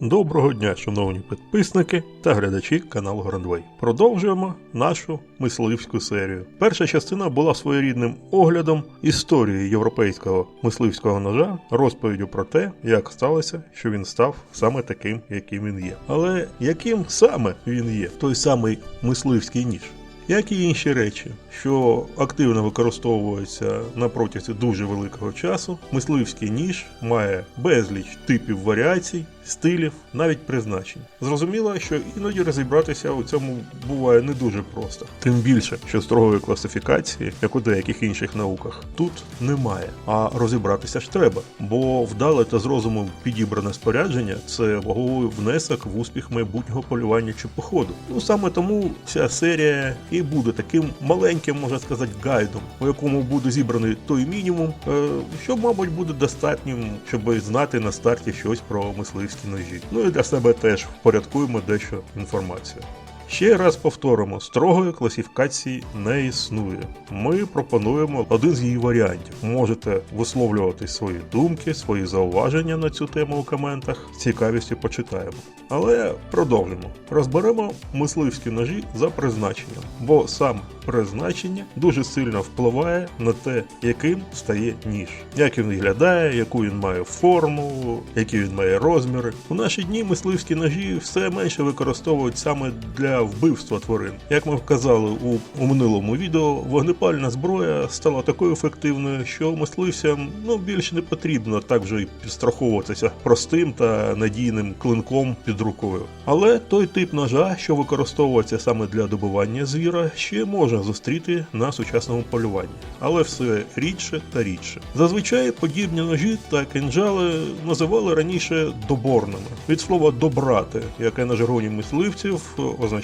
Доброго дня, шановні підписники та глядачі каналу Грандвей. Продовжуємо нашу мисливську серію. Перша частина була своєрідним оглядом історії європейського мисливського ножа, розповіддю про те, як сталося, що він став саме таким, яким він є. Але яким саме він є, той самий мисливський ніж? Як і інші речі, що активно використовуються на протязі дуже великого часу, мисливський ніж має безліч типів варіацій, стилів, навіть призначень. Зрозуміло, що іноді розібратися у цьому буває не дуже просто. Тим більше, що строгої класифікації, як у деяких інших науках, тут немає. А розібратися ж треба, бо вдале та з розумом підібране спорядження це ваговий внесок в успіх майбутнього полювання чи походу. Ну саме тому ця серія і буде таким маленьким, можна сказати, гайдом, у якому буде зібраний той мінімум, е, що, мабуть, буде достатнім, щоб знати на старті щось про мисливські ножі. Ну і для себе теж впорядкуємо дещо інформацію. Ще раз повторимо, строгої класифікації не існує. Ми пропонуємо один з її варіантів. Можете висловлювати свої думки, свої зауваження на цю тему у коментах. З цікавістю почитаємо. Але продовжимо. Розберемо мисливські ножі за призначенням, бо саме призначення дуже сильно впливає на те, яким стає ніж, як він виглядає, яку він має форму, які він має розміри. У наші дні мисливські ножі все менше використовують саме для вбивства тварин. Як ми вказали у, у минулому відео, вогнепальна зброя стала такою ефективною, що мисливцям ну більше не потрібно так же й підстраховуватися простим та надійним клинком під рукою. Але той тип ножа, що використовується саме для добивання звіра, ще можна зустріти на сучасному полюванні, але все рідше та рідше. Зазвичай подібні ножі та кинджали називали раніше доборними від слова добрати, яке на жаргоні мисливців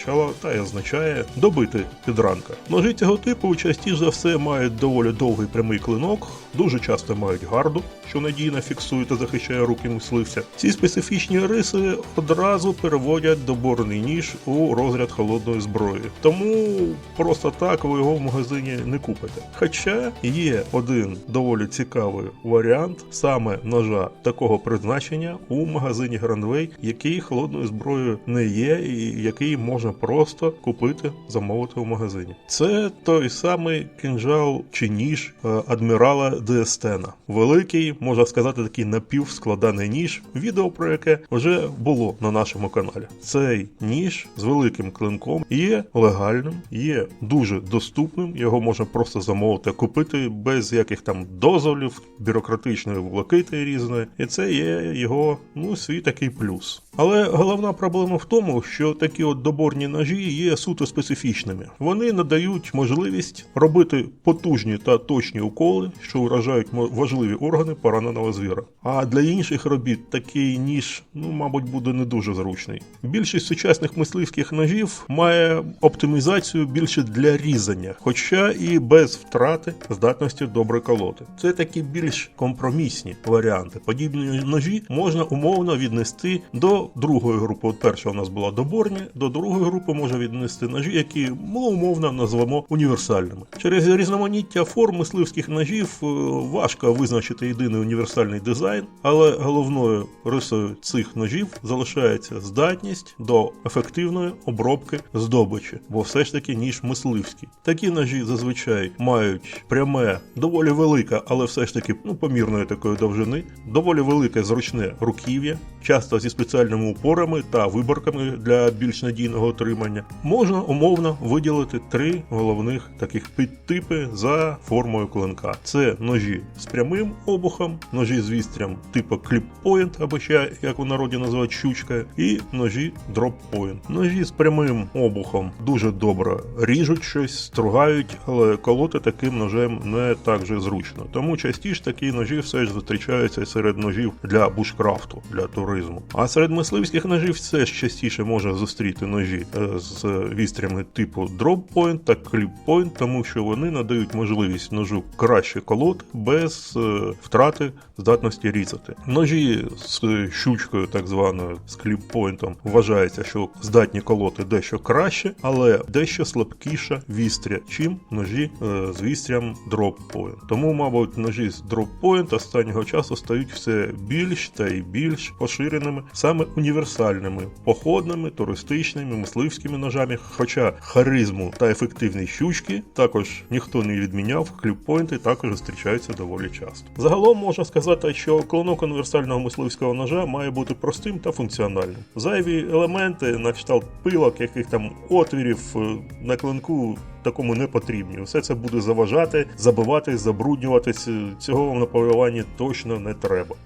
означало та й означає добити підранка. Ножі цього типу частіше за все мають доволі довгий прямий клинок, дуже часто мають гарду, що надійно фіксує та захищає руки мисливця. Ці специфічні риси одразу переводять доборний ніж у розряд холодної зброї. Тому просто так ви його в магазині не купите. Хоча є один доволі цікавий варіант саме ножа такого призначення у магазині Грандвей, який холодною зброєю не є, і який можна просто купити, замовити в магазині. Це той самий кінжал чи ніж е, адмірала Дестена. Великий, можна сказати, такий напівскладаний ніж, відео про яке вже було на нашому каналі. Цей ніж з великим клинком є легальним, є дуже доступним. Його можна просто замовити, купити без яких там дозволів, бюрократичної волокити різної, і це є його ну свій такий плюс. Але головна проблема в тому, що такі от доборні ножі є суто специфічними. Вони надають можливість робити потужні та точні уколи, що вражають важливі органи пораненого звіра. А для інших робіт такий ніж, ну мабуть, буде не дуже зручний. Більшість сучасних мисливських ножів має оптимізацію більше для різання, хоча і без втрати здатності добре колоти. Це такі більш компромісні варіанти. Подібні ножі можна умовно віднести до другої групи. От перша у нас була доборні, до другої групи може віднести ножі, які ми умовно назвемо універсальними. Через різноманіття форм мисливських ножів е, важко визначити єдиний універсальний дизайн, але головною рисою цих ножів залишається здатність до ефективної обробки здобичі, бо все ж таки ніж мисливський. Такі ножі зазвичай мають пряме, доволі велике, але все ж таки ну, помірної такої довжини, доволі велике зручне руків'я, часто зі спеціальними упорами та виборками для більш надійного отримання. Можна умовно виділити три головних таких підтипи за формою клинка: це ножі з прямим обухом, ножі з вістрям типу кліп-point, або ще як у народі називають щучка, і ножі дроп-point. Ножі з прямим обухом дуже добре ріжуть щось, стругають, але колоти таким ножем не так же зручно. Тому частіше такі ножі все ж зустрічаються серед ножів для бушкрафту, для туризму. А серед мисливських ножів все ж частіше можна зустріти ножі е, з вістрями типу drop point та clip point, тому що вони надають можливість ножу краще колоти без е, втрати здатності різати. Ножі з щучкою, так званою з кліппойнтом, вважається, що здатні колоти дещо краще, але дещо слабкіша вістря, чим ножі е, з вістрям drop point. Тому, мабуть, ножі з drop point останнього часу стають все більш та й більш поширеними саме універсальними походними, туристичними, мисливськими ножами. Хоча харизму та ефективність щучки також ніхто не відміняв, кліппойнти також зустрічаються доволі часто. Загалом можна сказати, що клинок універсального мисливського ножа має бути простим та функціональним. Зайві елементи на кшталт пилок, яких там отвірів е, на клинку такому не потрібні. Все це буде заважати, забивати, забруднюватись. Цього вам на полюванні точно не треба.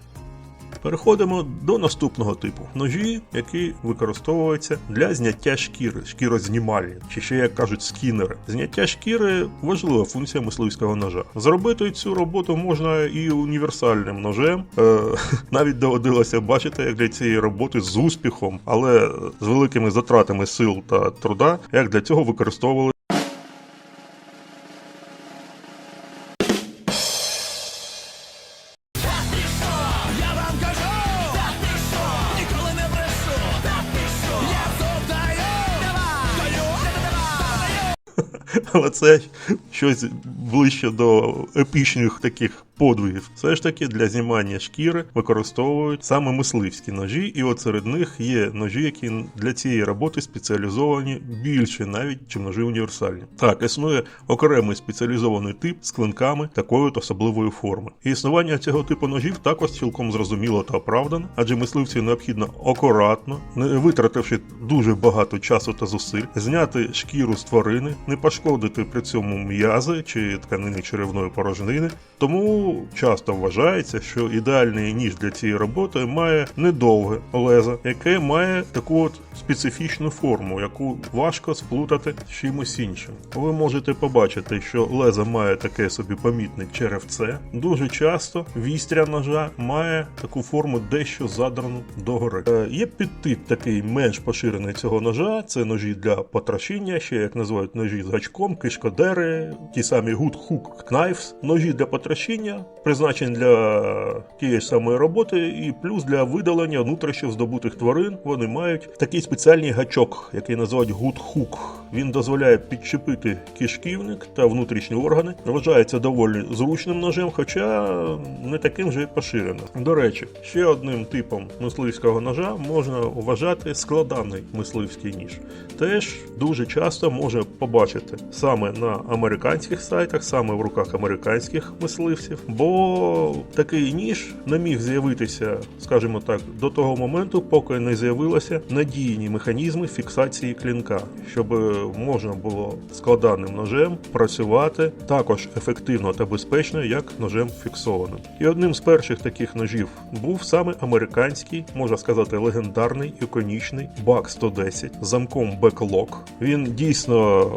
Переходимо до наступного типу ножі, які використовуються для зняття шкіри, шкірознімальні, чи ще як кажуть, скінери. Зняття шкіри важлива функція мисливського ножа. Зробити цю роботу можна і універсальним ножем. Е, навіть доводилося бачити, як для цієї роботи з успіхом, але з великими затратами сил та труда, як для цього використовували. Але це щось ближче до епічних таких подвигів. Все ж таки для знімання шкіри використовують саме мисливські ножі, і от серед них є ножі, які для цієї роботи спеціалізовані більше навіть, чим ножі універсальні. Так, існує окремий спеціалізований тип з клинками такої особливої форми. І існування цього типу ножів також цілком зрозуміло та оправдано, адже мисливцю необхідно акуратно, не витративши дуже багато часу та зусиль, зняти шкіру з тварини, не пошкодити при цьому м'язи чи тканини черевної порожнини. Тому часто вважається, що ідеальний ніж для цієї роботи має недовге лезо, яке має таку от специфічну форму, яку важко сплутати з чимось іншим. Ви можете побачити, що лезо має таке собі помітне черевце. Дуже часто вістря ножа має таку форму дещо задрану догори. Е, є підтип такий менш поширений цього ножа. Це ножі для потрощення, ще як називають ножі з гачком, кишкодери, ті самі knives, ножі для призначені для тієї самої роботи, і плюс для видалення внутрішньо здобутих тварин вони мають такий спеціальний гачок, який називають hook. Він дозволяє підчепити кишківник та внутрішні органи. Вважається доволі зручним ножем, хоча не таким же і поширеним. До речі, ще одним типом мисливського ножа можна вважати складаний мисливський ніж. Теж дуже часто може побачити саме на американських сайтах, саме в руках американських мисливців, бо такий ніж не міг з'явитися, скажімо так, до того моменту, поки не з'явилися надійні механізми фіксації клінка, щоб можна було складаним ножем працювати також ефективно та безпечно, як ножем фіксованим. І одним з перших таких ножів був саме американський, можна сказати, легендарний іконічний бак 110 з замком Backlog. Він дійсно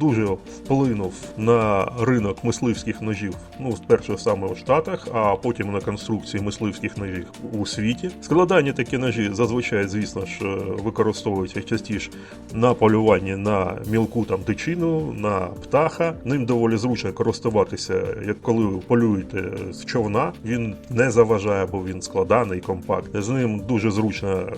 дуже вплинув на ринок мисливських ножів. Ну, спершу саме у Штатах, а потім на конструкції мисливських ножів у світі. Складання такі ножі зазвичай, звісно ж, використовуються частіше на полюванні на мілку там дичину, на птаха. Ним доволі зручно користуватися, як коли ви полюєте з човна. Він не заважає, бо він складаний, компактний. З ним дуже зручно.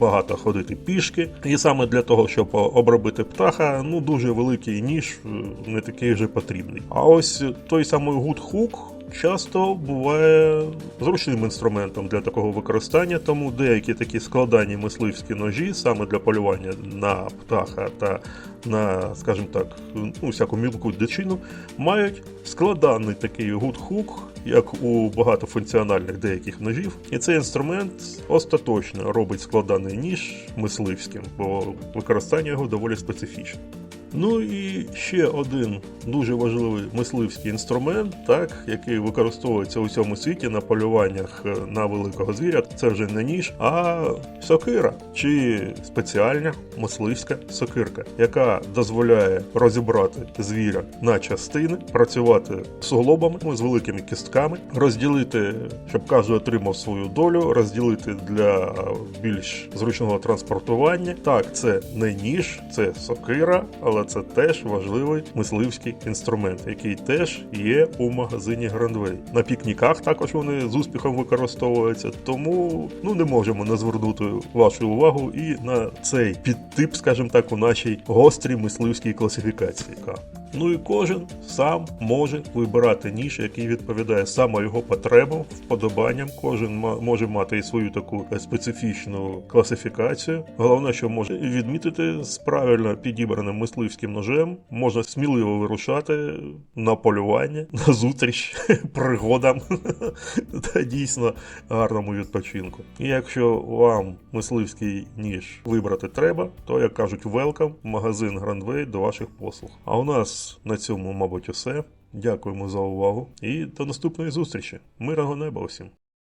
Багато ходити пішки, і саме для того, щоб обробити птаха, ну дуже великий ніж е, не такий вже потрібний. А ось той самий гудхук часто буває зручним інструментом для такого використання, тому деякі такі складані мисливські ножі саме для полювання на птаха та на, скажімо так, ну, всяку мілку дичину, мають складаний такий гудхук, як у багатофункціональних деяких ножів. І цей інструмент остаточно робить складаний ніж мисливським, бо використання його доволі специфічне. Ну і ще один дуже важливий мисливський інструмент, так, який використовується у цьому світі на полюваннях е, на великого звіря. Це вже не ніж, а сокира чи спеціальна мисливська сокирка, яка дозволяє розібрати звіря на частини, працювати з суглобами з великими кістками, розділити, щоб кожен отримав свою долю, розділити для більш зручного транспортування. Так, це не ніж, це сокира, але це теж важливий мисливський інструмент, який теж є у магазині Грандвей. На пікніках також вони з успіхом використовуються, тому ну не можемо не звернути вашу увагу і на цей підтип, скажімо так, у нашій гострій мисливській класифікації. Ну і кожен сам може вибирати ніж, який відповідає саме його потребам, вподобанням. Кожен може мати і свою таку е, специфічну класифікацію. Головне, що може відмітити з правильно підібраним мисливським ножем, можна сміливо вирушати на полювання, на зустріч пригодам та дійсно гарному відпочинку. І якщо вам мисливський ніж вибрати треба, то як кажуть, welcome, магазин Грандвей до ваших послуг. А у нас на цьому, мабуть, усе. Дякуємо за увагу і до наступної зустрічі. Мирого неба усім!